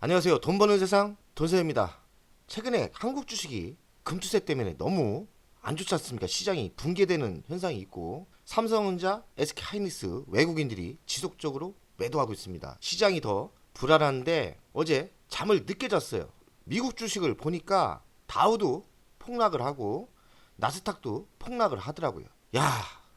안녕하세요. 돈 버는 세상 돈세입니다. 최근에 한국 주식이 금투세 때문에 너무 안 좋지 않습니까? 시장이 붕괴되는 현상이 있고 삼성전자, SK하이닉스 외국인들이 지속적으로 매도하고 있습니다. 시장이 더 불안한데 어제 잠을 늦게 잤어요. 미국 주식을 보니까 다우도 폭락을 하고 나스닥도 폭락을 하더라고요. 야,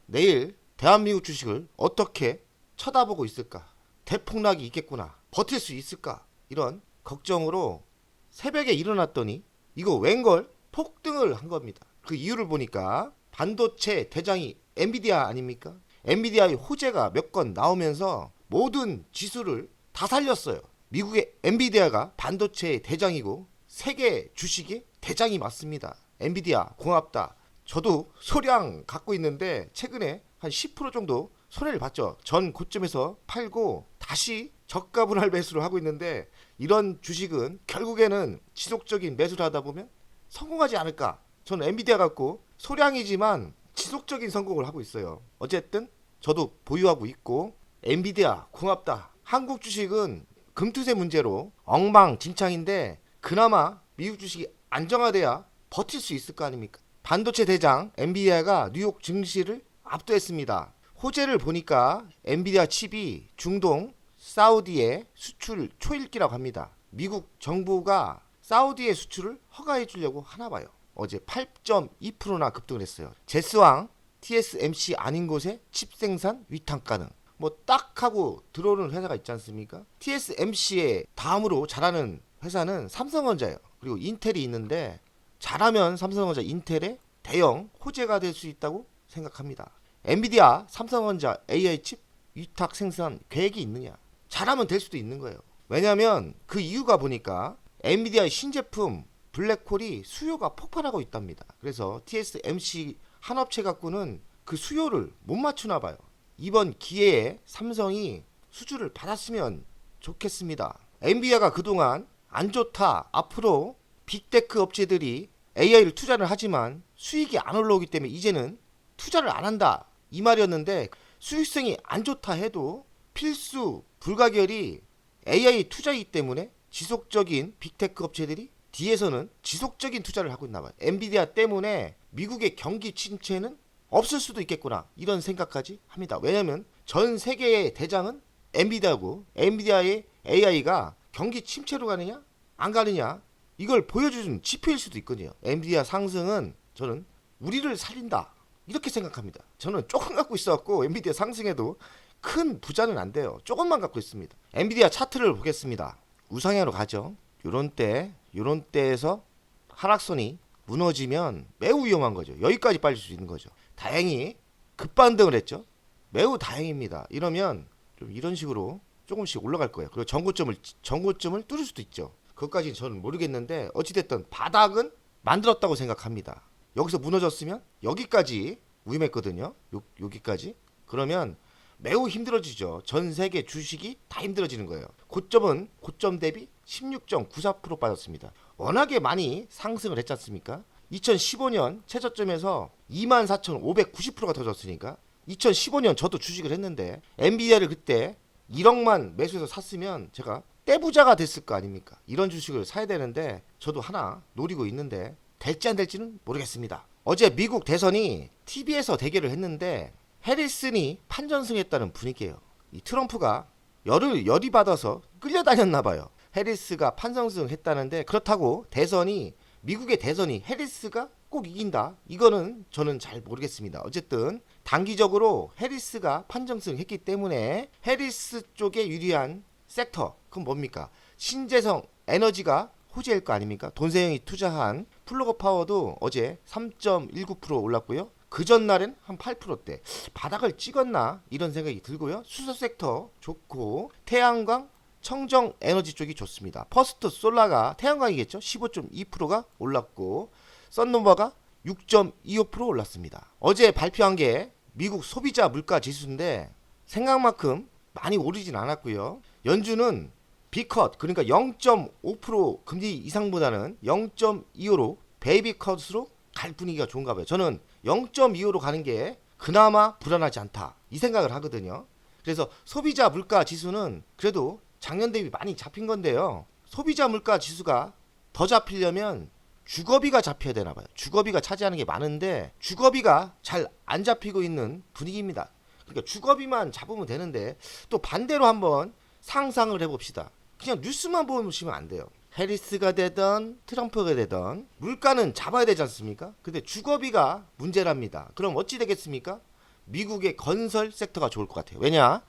내일 대한민국 주식을 어떻게 쳐다보고 있을까? 대폭락이 있겠구나. 버틸 수 있을까? 이런 걱정으로 새벽에 일어났더니 이거 웬걸 폭등을 한 겁니다. 그 이유를 보니까 반도체 대장이 엔비디아 아닙니까? 엔비디아의 호재가 몇 건 나오면서 모든 지수를 다 살렸어요. 미국의 엔비디아가 반도체의 대장이고 세계 주식의 대장이 맞습니다. 엔비디아 공합다. 저도 소량 갖고 있는데 최근에 한 10% 정도 손해를 봤죠. 전 고점에서 팔고 다시 저가 분할 매수를 하고 있는데 이런 주식은 결국에는 지속적인 매수를 하다 보면 성공하지 않을까. 저는 엔비디아 갖고 소량이지만 지속적인 성공을 하고 있어요. 어쨌든 저도 보유하고 있고 엔비디아 공합다. 한국 주식은 금투세 문제로 엉망진창인데 그나마 미국 주식이 안정화돼야 버틸 수 있을 거 아닙니까? 반도체 대장 엔비디아가 뉴욕 증시를 압도했습니다. 호재를 보니까 엔비디아 칩이 중동 사우디에 수출 초일기라고 합니다. 미국 정부가 사우디의 수출을 허가해 주려고 하나 봐요. 어제 8.2%나 급등을 했어요. 제스왕 TSMC 아닌 곳에 칩 생산 위탁 가능. 뭐 딱 하고 들어오는 회사가 있지 않습니까? TSMC의 다음으로 잘하는 회사는 삼성전자예요. 그리고 인텔이 있는데 잘하면 삼성전자 인텔의 대형 호재가 될 수 있다고 생각합니다. 엔비디아 삼성전자 AI 칩 위탁 생산 계획이 있느냐? 잘하면 될 수도 있는 거예요. 왜냐하면 그 이유가 보니까 엔비디아의 신제품 블랙홀이 수요가 폭발하고 있답니다. 그래서 TSMC 한 업체 갖고는 그 수요를 못 맞추나 봐요. 이번 기회에 삼성이 수주를 받았으면 좋겠습니다. 엔비디아가 그동안 안 좋다. 앞으로 빅테크 업체들이 AI를 투자를 하지만 수익이 안 올라오기 때문에 이제는 투자를 안 한다. 이 말이었는데 수익성이 안 좋다 해도 필수 불가결이 AI 투자이기 때문에 지속적인 빅테크 업체들이 뒤에서는 지속적인 투자를 하고 있나 봐요. 엔비디아 때문에 미국의 경기 침체는 없을 수도 있겠구나. 이런 생각까지 합니다. 왜냐면 전 세계의 대장은 엔비디아고 엔비디아의 AI가 경기 침체로 가느냐 안 가느냐 이걸 보여주는 지표일 수도 있거든요. 엔비디아 상승은 저는 우리를 살린다. 이렇게 생각합니다. 저는 조금 갖고 있어갖고 엔비디아 상승해도 큰 부자는 안 돼요. 조금만 갖고 있습니다. 엔비디아 차트를 보겠습니다. 우상향으로 가죠. 요런 때, 요런 때에서 하락선이 무너지면 매우 위험한 거죠. 여기까지 빠질 수 있는 거죠. 다행히 급반등을 했죠. 매우 다행입니다. 이러면 좀 이런 식으로 조금씩 올라갈 거예요. 그리고 전고점을 전고점을 뚫을 수도 있죠. 그것까지는 저는 모르겠는데 어찌됐든 바닥은 만들었다고 생각합니다. 여기서 무너졌으면 여기까지 위험했거든요. 요, 여기까지. 그러면 매우 힘들어지죠. 전 세계 주식이 다 힘들어지는 거예요. 고점은 고점 대비 16.94% 빠졌습니다. 워낙에 많이 상승을 했지 않습니까? 2015년 최저점에서 24,590%가 터졌으니까 2015년 저도 주식을 했는데 엔비디아를 그때 1억만 매수해서 샀으면 제가 떼부자가 됐을 거 아닙니까? 이런 주식을 사야 되는데 저도 하나 노리고 있는데 될지 안 될지는 모르겠습니다. 어제 미국 대선이 TV에서 대결을 했는데 해리슨이 판전승했다는 분위기예요. 이 트럼프가 열을 열이 받아서 끌려다녔나 봐요. 해리스가 판정승했다는데 그렇다고 대선이 미국의 대선이 해리스가 꼭 이긴다. 이거는 저는 잘 모르겠습니다. 어쨌든 단기적으로 해리스가 판정승했기 때문에 해리스 쪽에 유리한 섹터 그건 뭡니까? 신재생 에너지가 호재일 거 아닙니까? 돈세형이 투자한 플로거 파워도 어제 3.19% 올랐고요. 그 전날엔 한 8%대 바닥을 찍었나 이런 생각이 들고요. 수소 섹터 좋고 태양광 청정 에너지 쪽이 좋습니다. 퍼스트 솔라가 태양광이겠죠. 15.2%가 올랐고 썬노바가 6.25% 올랐습니다. 어제 발표한 게 미국 소비자 물가 지수인데 생각만큼 많이 오르진 않았고요. 연준은 B컷 그러니까 0.5% 금리 이상보다는 0.25로 베이비 컷으로 갈 분위기가 좋은가 봐요. 저는 0.25로 가는 게 그나마 불안하지 않다. 이 생각을 하거든요. 그래서 소비자 물가 지수는 그래도 작년 대비 많이 잡힌 건데요. 소비자 물가 지수가 더 잡히려면 주거비가 잡혀야 되나 봐요. 주거비가 차지하는 게 많은데 주거비가 잘 안 잡히고 있는 분위기입니다. 그러니까 주거비만 잡으면 되는데 또 반대로 한번 상상을 해봅시다. 그냥 뉴스만 보시면 안 돼요. 해리스가 되던 트럼프가 되던 물가는 잡아야 되지 않습니까? 근데 주거비가 문제랍니다. 그럼 어찌 되겠습니까? 미국의 건설 섹터가 좋을 것 같아요. 왜냐?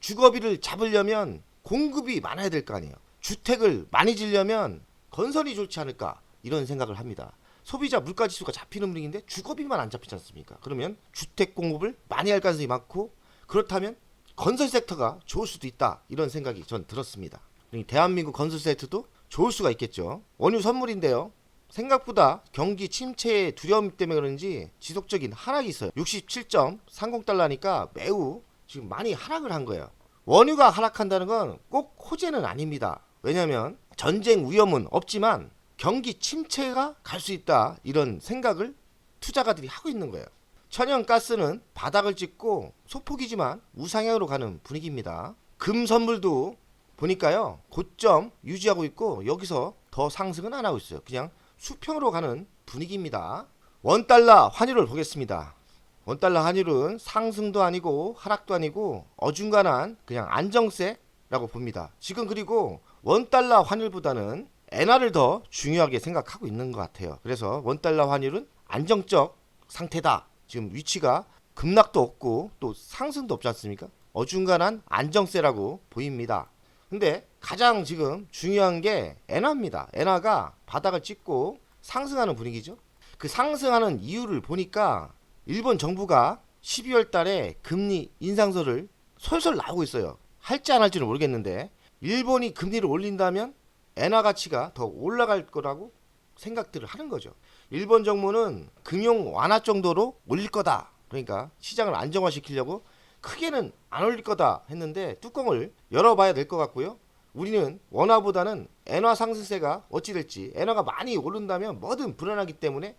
주거비를 잡으려면 공급이 많아야 될 거 아니에요. 주택을 많이 지려면 건설이 좋지 않을까 이런 생각을 합니다. 소비자 물가 지수가 잡히는 분위기인데 주거비만 안 잡히지 않습니까? 그러면 주택 공급을 많이 할 가능성이 많고 그렇다면 건설 섹터가 좋을 수도 있다 이런 생각이 전 들었습니다. 이 대한민국 건설 섹터도 좋을 수가 있겠죠. 원유 선물인데요. 생각보다 경기 침체의 두려움 때문에 그런지 지속적인 하락이 있어요. 67.30달러니까 매우 지금 많이 하락을 한 거예요. 원유가 하락한다는 건 꼭 호재는 아닙니다. 왜냐하면 전쟁 위험은 없지만 경기 침체가 갈 수 있다 이런 생각을 투자가들이 하고 있는 거예요. 천연 가스는 바닥을 찍고 소폭이지만 우상향으로 가는 분위기입니다. 금 선물도 보니까요 고점 유지하고 있고 여기서 더 상승은 안 하고 있어요. 그냥 수평으로 가는 분위기입니다. 원 달러 환율을 보겠습니다. 원 달러 환율은 상승도 아니고 하락도 아니고 어중간한 그냥 안정세라고 봅니다. 지금 그리고 원 달러 환율보다는 엔화를 더 중요하게 생각하고 있는 것 같아요. 그래서 원 달러 환율은 안정적 상태다. 지금 위치가 급락도 없고 또 상승도 없지 않습니까? 어중간한 안정세라고 보입니다. 근데 가장 지금 중요한 게 엔화입니다. 엔화가 바닥을 찍고 상승하는 분위기죠. 그 상승하는 이유를 보니까 일본 정부가 12월 달에 금리 인상서를 솔솔 나오고 있어요. 할지 안 할지는 모르겠는데 일본이 금리를 올린다면 엔화 가치가 더 올라갈 거라고 생각들을 하는 거죠. 일본 정부는 금융 완화 정도로 올릴 거다. 그러니까 시장을 안정화시키려고 크게는 안 올릴 거다 했는데 뚜껑을 열어봐야 될 것 같고요. 우리는 원화보다는 엔화 상승세가 어찌 될지 엔화가 많이 오른다면 뭐든 불안하기 때문에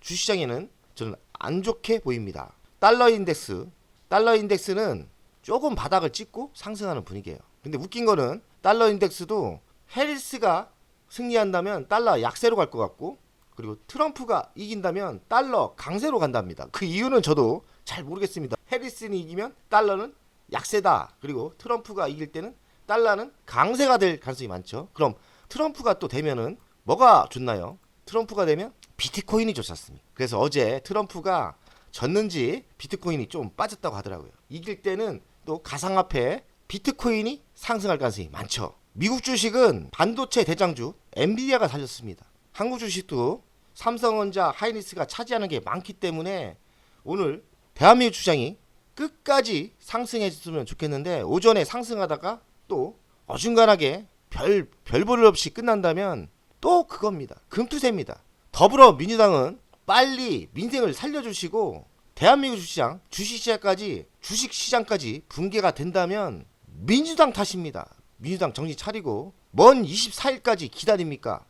주시장에는 저는 안 좋게 보입니다. 달러 인덱스, 달러 인덱스는 조금 바닥을 찍고 상승하는 분위기예요. 근데 웃긴 거는 달러 인덱스도 해리스가 승리한다면 달러 약세로 갈 것 같고 그리고 트럼프가 이긴다면 달러 강세로 간답니다. 그 이유는 저도 잘 모르겠습니다. 해리슨이 이기면 달러는 약세다. 그리고 트럼프가 이길 때는 달러는 강세가 될 가능성이 많죠. 그럼 트럼프가 또 되면은 뭐가 좋나요? 트럼프가 되면 비트코인이 좋았습니다. 그래서 어제 트럼프가 졌는지 비트코인이 좀 빠졌다고 하더라고요. 이길 때는 또 가상화폐 비트코인이 상승할 가능성이 많죠. 미국 주식은 반도체 대장주 엔비디아가 살렸습니다. 한국 주식도 삼성전자, 하이닉스가 차지하는 게 많기 때문에 오늘 대한민국 주장이 끝까지 상승했으면 좋겠는데 오전에 상승하다가 또 어중간하게 별 별볼 없이 끝난다면 또 그겁니다. 금투세입니다. 더불어 민주당은 빨리 민생을 살려주시고 대한민국 주시장, 주식시장까지 주식시장까지 붕괴가 된다면 민주당 탓입니다. 민주당 정신 차리고 먼 24일까지 기다립니까?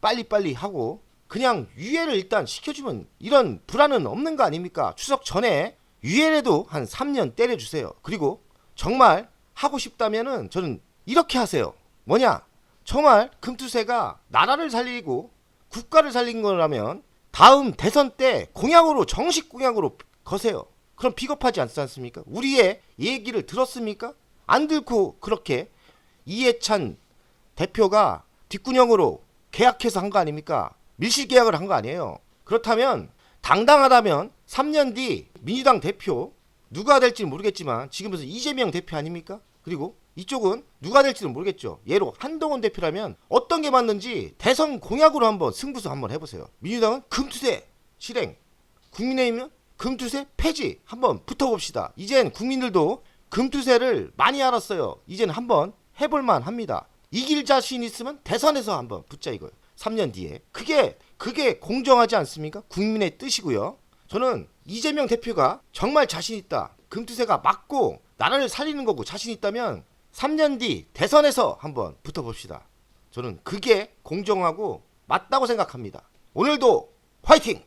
빨리빨리 하고 그냥 유예를 일단 시켜주면 이런 불안은 없는 거 아닙니까? 추석 전에 유예라도 한 3년 때려주세요. 그리고 정말 하고 싶다면은 저는 이렇게 하세요. 뭐냐? 정말 금투세가 나라를 살리고 국가를 살린 거라면 다음 대선 때 공약으로 정식 공약으로 거세요. 그럼 비겁하지 않지 않습니까? 우리의 얘기를 들었습니까? 안 들고 그렇게 이해찬 대표가 뒷구녕으로 계약해서 한 거 아닙니까? 밀실 계약을 한 거 아니에요. 그렇다면 당당하다면 3년 뒤 민주당 대표 누가 될지 모르겠지만 지금부터 이재명 대표 아닙니까? 그리고 이쪽은 누가 될지는 모르겠죠. 예로 한동훈 대표라면 어떤 게 맞는지 대선 공약으로 한번 승부수 한번 해보세요. 민주당은 금투세 실행, 국민의힘은 금투세 폐지 한번 붙어봅시다. 이젠 국민들도 금투세를 많이 알았어요. 이젠 한번 해볼만 합니다. 이길 자신 있으면 대선에서 한번 붙자 이거예요. 3년 뒤에. 그게 그게 공정하지 않습니까? 국민의 뜻이고요. 저는 이재명 대표가 정말 자신 있다. 금투세가 맞고 나라를 살리는 거고 자신 있다면 3년 뒤 대선에서 한번 붙어봅시다. 저는 그게 공정하고 맞다고 생각합니다. 오늘도 화이팅!